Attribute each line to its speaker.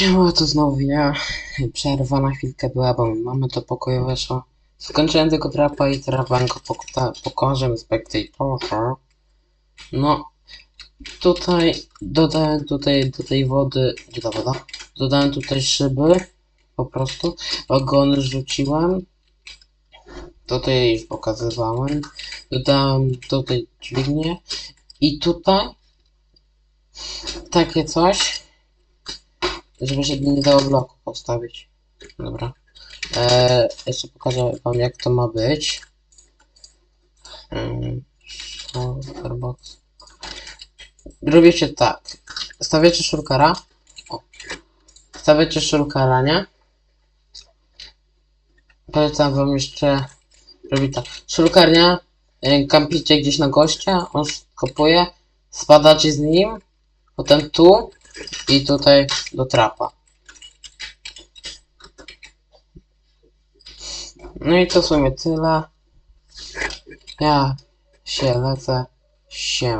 Speaker 1: Siema, to znowu ja. Przerwa na chwilkę była, bo mamy to pokoju weszło. Skończyłem tylko trapa i teraz wam pokażę spectatorze. No, tutaj dodałem tutaj do tej wody, gdzie ta woda? Dodałem tutaj szyby, po prostu. Wagony rzuciłem. Tutaj już pokazywałem. Dodałem tutaj dźwignię. I tutaj takie coś żeby się nie dało bloku postawić. Dobra. Eee, jeszcze pokażę wam jak to ma być. Eee, Starbox. Robicie tak. Stawiacie szulkara. O. Stawiacie szulkara, nie? Polecam wam jeszcze robić tak. Szulkarnia. e, Kampicie gdzieś na gościa, on kopuje, spadacie z nim, potem tu i tutaj do trapa. No i to w sumie tyle. Ja się lecę. Siema.